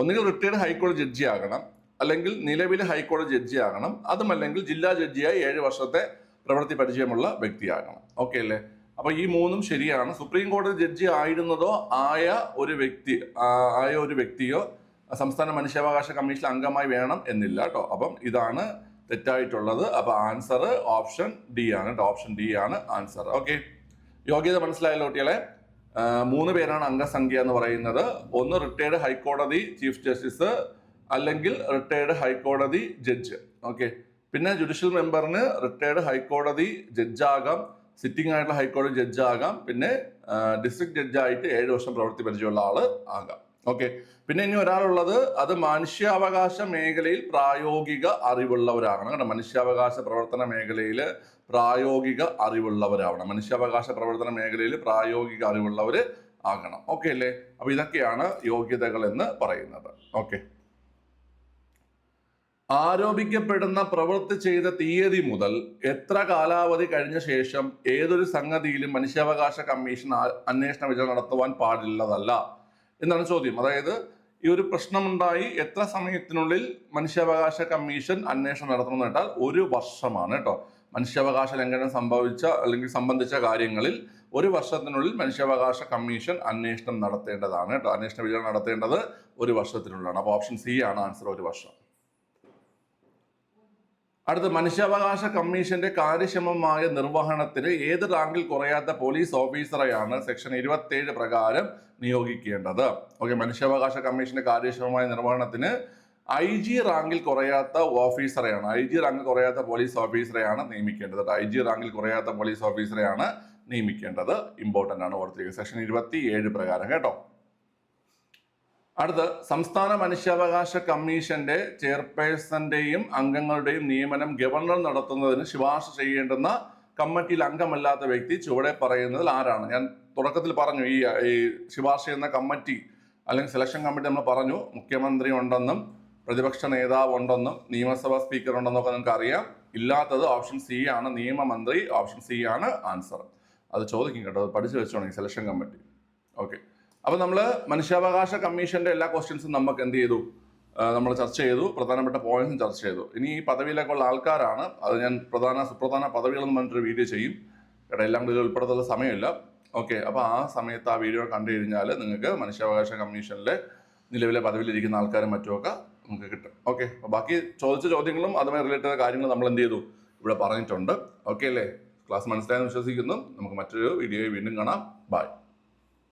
ഒന്നുകിൽ റിട്ടയർഡ് ഹൈക്കോടതി ജഡ്ജി ആകണം. അല്ലെങ്കിൽ നിലവിലെ ഹൈക്കോടതി ജഡ്ജി ആകണം. അതുമല്ലെങ്കിൽ ജില്ലാ ജഡ്ജിയായി ഏഴ് വർഷത്തെ പ്രവൃത്തി പരിചയമുള്ള വ്യക്തിയാകണം. ഓക്കെ അല്ലേ? അപ്പൊ ഈ മൂന്നും ശരിയാണ്. സുപ്രീം കോടതി ജഡ്ജി ആയിരുന്നതോ ആയ ഒരു വ്യക്തി ആയ ഒരു വ്യക്തിയോ സംസ്ഥാന മനുഷ്യാവകാശ കമ്മീഷൻ അംഗമായി വേണം എന്നില്ല കേട്ടോ അപ്പം ഇതാണ് തെറ്റായിട്ടുള്ളത്. അപ്പൊ ആൻസർ ഓപ്ഷൻ ഡി ആണ് കേട്ടോ ഓപ്ഷൻ ഡി ആണ് ആൻസർ ഓക്കെ യോഗ്യത മനസ്സിലായല്ലോ കുട്ടികളെ? മൂന്ന് പേരാണ് അംഗസംഖ്യ എന്ന് പറയുന്നത്. ഒന്ന് റിട്ടയർഡ് ഹൈക്കോടതി ചീഫ് ജസ്റ്റിസ് അല്ലെങ്കിൽ റിട്ടയർഡ് ഹൈക്കോടതി ജഡ്ജ് ഓക്കെ പിന്നെ ജുഡീഷ്യൽ മെമ്പറിന് റിട്ടയർഡ് ഹൈക്കോടതി ജഡ്ജാകാം സിറ്റിംഗ് ആയിട്ടുള്ള ഹൈക്കോടതി ജഡ്ജാകാം പിന്നെ ഡിസ്ട്രിക്ട് ജഡ്ജായിട്ട് ഏഴ് വർഷം പ്രവൃത്തി പരിചയമുള്ള ആൾ ആകാം. ഓക്കെ പിന്നെ ഇനി ഒരാളുള്ളത് അത് മനുഷ്യാവകാശ മേഖലയിൽ പ്രായോഗിക അറിവുള്ളവരാകണം കേട്ടോ. മനുഷ്യാവകാശ പ്രവർത്തന മേഖലയിൽ പ്രായോഗിക അറിവുള്ളവരാവണം. മനുഷ്യാവകാശ പ്രവർത്തന മേഖലയിൽ പ്രായോഗിക അറിവുള്ളവർ ആകണം. ഓക്കെ അല്ലേ? അപ്പൊ ഇതൊക്കെയാണ് യോഗ്യതകൾ എന്ന് പറയുന്നത്. ഓക്കെ ആരോപിക്കപ്പെടുന്ന പ്രവൃത്തി ചെയ്ത തീയതി മുതൽ എത്ര കാലാവധി കഴിഞ്ഞ ശേഷം ഏതൊരു സംഗതിയിലും മനുഷ്യാവകാശ കമ്മീഷൻ അന്വേഷണ വിചാരണ നടത്തുവാൻ പാടില്ലതല്ല? എന്നാണ് ചോദ്യം. അതായത് ഈ ഒരു പ്രശ്നമുണ്ടായി എത്ര സമയത്തിനുള്ളിൽ മനുഷ്യാവകാശ കമ്മീഷൻ അന്വേഷണം നടത്തണമെന്ന് കേട്ടാൽ ഒരു വർഷമാണ് കേട്ടോ. മനുഷ്യാവകാശ ലംഘനം സംഭവിച്ച അല്ലെങ്കിൽ സംബന്ധിച്ച കാര്യങ്ങളിൽ ഒരു വർഷത്തിനുള്ളിൽ മനുഷ്യാവകാശ കമ്മീഷൻ അന്വേഷണം നടത്തേണ്ടതാണ് കേട്ടോ. അന്വേഷണ വിചാരണ നടത്തേണ്ടത് ഒരു വർഷത്തിനുള്ളിലാണ്. അപ്പോൾ ഓപ്ഷൻ സി ആണ് ആൻസർ ഒരു വർഷം. അടുത്ത മനുഷ്യാവകാശ കമ്മീഷന്റെ കാര്യക്ഷമമായ നിർവഹണത്തിന് ഏത് റാങ്കിൽ കുറയാത്ത പോലീസ് ഓഫീസറെയാണ് സെക്ഷൻ ഇരുപത്തേഴ് പ്രകാരം നിയോഗിക്കേണ്ടത്? ഓക്കെ മനുഷ്യാവകാശ കമ്മീഷന്റെ കാര്യക്ഷമമായ നിർവഹണത്തിന് ഐ ജി റാങ്കിൽ കുറയാത്ത ഓഫീസറെയാണ് ഐ ജി റാങ്കിൽ കുറയാത്ത പോലീസ് ഓഫീസറെയാണ് നിയമിക്കേണ്ടത്. ഐ ജി റാങ്കിൽ കുറയാത്ത പോലീസ് ഓഫീസറെയാണ് നിയമിക്കേണ്ടത്. ഇമ്പോർട്ടന്റ് ആണ് ഓർത്തിരിക്കുക. സെക്ഷൻ ഇരുപത്തി ഏഴ് പ്രകാരം കേട്ടോ. അടുത്ത് സംസ്ഥാന മനുഷ്യാവകാശ കമ്മീഷന്റെ ചെയർപേഴ്സന്റെയും അംഗങ്ങളുടെയും നിയമനം ഗവർണർ നടത്തുന്നതിന് ശുപാർശ ചെയ്യേണ്ടുന്ന കമ്മിറ്റിയിൽ അംഗമല്ലാത്ത വ്യക്തി ചുവടെ പറയുന്നതിൽ ആരാണ്? ഞാൻ തുടക്കത്തിൽ പറഞ്ഞു ഈ ഈ ശുപാർശ ചെയ്യുന്ന കമ്മിറ്റി അല്ലെങ്കിൽ സെലക്ഷൻ കമ്മിറ്റി നമ്മൾ പറഞ്ഞു മുഖ്യമന്ത്രി ഉണ്ടെന്നും പ്രതിപക്ഷ നേതാവ് ഉണ്ടെന്നും നിയമസഭാ സ്പീക്കർ ഉണ്ടെന്നൊക്കെ നിങ്ങൾക്ക് അറിയാം. ഇല്ലാത്തത് ഓപ്ഷൻ സി ആണ് നിയമമന്ത്രി ഓപ്ഷൻ സി ആണ് ആൻസർ. അത് ചോദിക്കും കേട്ടോ അത് പഠിച്ചു വെച്ചോണെങ്കിൽ സെലക്ഷൻ കമ്മിറ്റി. ഓക്കെ. അപ്പൊ നമ്മൾ മനുഷ്യാവകാശ കമ്മീഷന്റെ എല്ലാ ക്വസ്റ്റ്യൻസും നമുക്ക് എന്ത് ചെയ്തു? നമ്മൾ ചർച്ച ചെയ്തു. പ്രധാനപ്പെട്ട പോയിന്റ്സും ചർച്ച ചെയ്തു. ഇനി ഈ പദവിയിലേക്കുള്ള ആൾക്കാരാണ്. അത് ഞാൻ പ്രധാന സുപ്രധാന പദവികളെന്ന് പറഞ്ഞിട്ടൊരു വീഡിയോ ചെയ്യും. കേട്ടോ എല്ലാം ഇതിൽ ഉൾപ്പെടുത്തുന്ന സമയമില്ല. ഓക്കെ അപ്പോൾ ആ സമയത്ത് ആ വീഡിയോ കണ്ടു കഴിഞ്ഞാൽ നിങ്ങൾക്ക് മനുഷ്യാവകാശ കമ്മീഷനിലെ നിലവിലെ പദവിയിലിരിക്കുന്ന ആൾക്കാരും മറ്റുമൊക്കെ നമുക്ക് കിട്ടും. ഓക്കെ അപ്പോൾ ബാക്കി ചോദിച്ച ചോദ്യങ്ങളും അതുമായി റിലേറ്റഡ് കാര്യങ്ങൾ നമ്മൾ എന്ത് ചെയ്തു? ഇവിടെ പറഞ്ഞിട്ടുണ്ട്. ഓക്കെ അല്ലേ? ക്ലാസ് മനസ്സിലായെന്ന് വിശ്വസിക്കുന്നു. നമുക്ക് മറ്റൊരു വീഡിയോയിൽ വീണ്ടും കാണാം. ബൈ